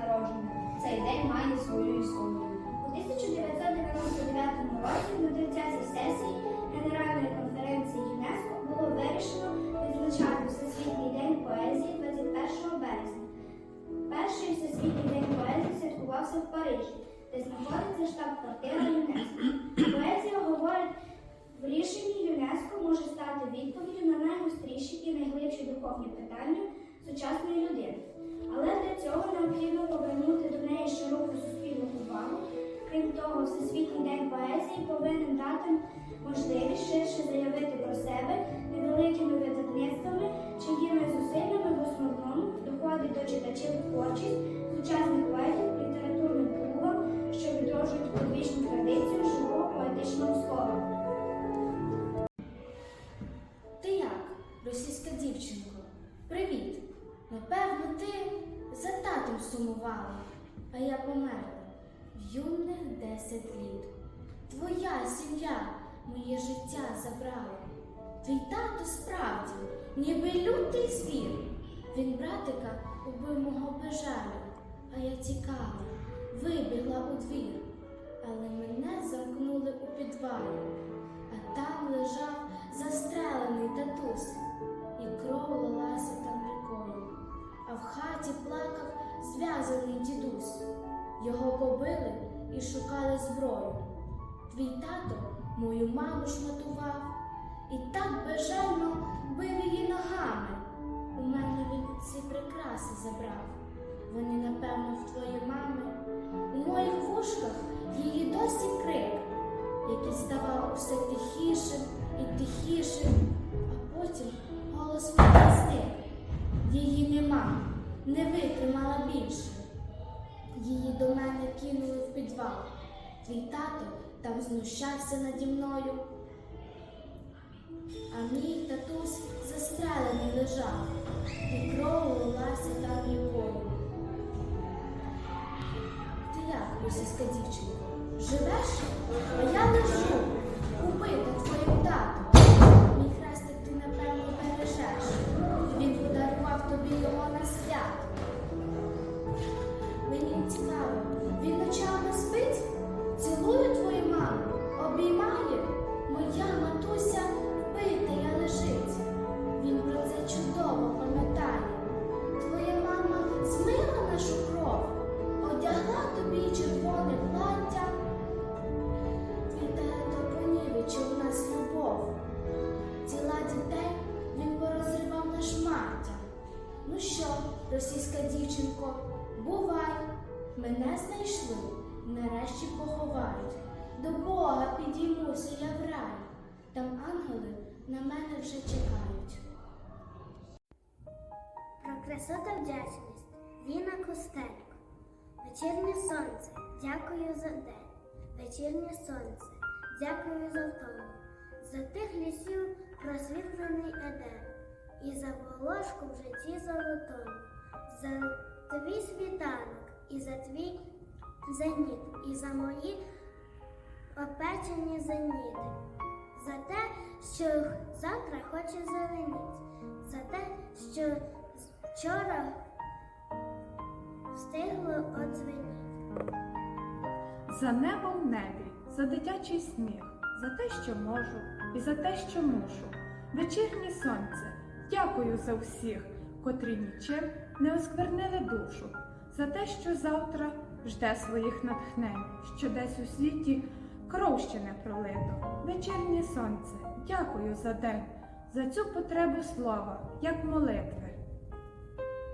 народження. Цей день має свою історію. У 1999 році на 30-й сесії Генеральної конференції ЮНЕСКО було вирішено відзначати Всесвітній день поезії 21 березня. Перший Всесвітній день поезії святкувався в Парижі, де знаходиться штаб-квартира ЮНЕСКо. Поезія говорить, в рішенні ЮНЕСКо може стати відповіддю на найгостріші і найглибші духовні питання сучасної людини. Крім Всесвітній день поезії повинен дати можливість ширше заявити про себе невеликими видавництвами, чиїми зусиллями в основному доходить до читачів творчість сучасних поетів літературним клубам, що відроджують подвічну традицію живого поетичного слова. Ти як, російська дівчинко? Привіт! Напевно, ти за татом сумувала, а я померла юних десять літ. Твоя сім'я моє життя забрала. Твій тато справді, ніби лютий звір. Він братика убив мого бежалю, а я тікала, вибігла у двір, але мене замкнули у підвалі, а там лежав застрелений татусь, і кров лилася там рікою, а в хаті плакав зв'язаний дідусь. Його побили і шукали зброю. Твій тато мою маму шматував і так безжально бив її ногами. У мене він ці прикраси забрав. Вони, напевно, в твоїй мами. У моїх вушках її досі крик, який ставав усе тихішим і тихішим, а потім голос відрізник. Її нема, не витримала більше. Її до мене кинули в підвал. Твій тато там знущався наді мною. А мій татусь застрелений лежав, і кров лилася там рікою. Ти як, російська дівчинка, живеш? А я лежу, тобі червоне плаття. Твій тато понівечив у нас любов. Тіла дітей він порозривав на шмаття. Ну що, російська дівчинко, бувай, мене знайшли, нарешті поховають. До Бога підіймуся я в рай, там ангели на мене вже чекають. Про красу та вдячність Ліна Костенко. Вечірнє сонце, дякую за день. Вечірнє сонце, дякую за втому. За тих лісів просвітлений едем. І за волошку в житті золотому. За твій світанок, і за твій зеніт, і за мої опечені зеніти. За те, що завтра хоче зеленіть. За те, що Вчора встигло одзвеніти. За небо в небі, за дитячий сміх, за те, що можу, і за те, що мушу. Вечірнє сонце, дякую за всіх, котрі нічим не осквернили душу, за те, що завтра жде своїх натхнень, що десь у світі кров ще не пролито. Вечірнє сонце, дякую за день, за цю потребу слова, як молитви.